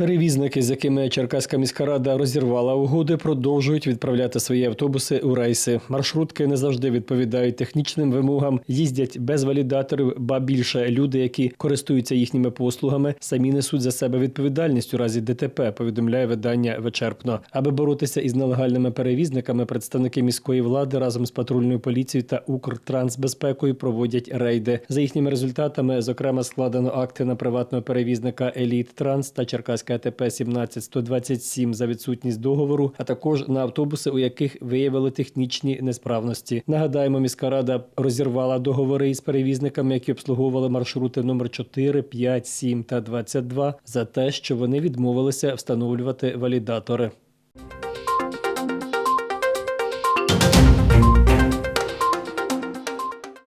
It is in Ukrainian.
Перевізники, з якими Черкаська міська рада розірвала угоди, продовжують відправляти свої автобуси у рейси. Маршрутки не завжди відповідають технічним вимогам, їздять без валідаторів, ба більше люди, які користуються їхніми послугами, самі несуть за себе відповідальність у разі ДТП. Повідомляє видання вичерпно. Аби боротися із нелегальними перевізниками, представники міської влади разом з патрульною поліцією та Укртрансбезпекою проводять рейди. За їхніми результатами, зокрема, складено акти на приватного перевізника Еліт Транс та Черкаська АТП 17127 за відсутність договору, а також на автобуси, у яких виявили технічні несправності. Нагадаємо, міська рада розірвала договори із перевізниками, які обслуговували маршрути номер 4, 5, 7 та 22 за те, що вони відмовилися встановлювати валідатори.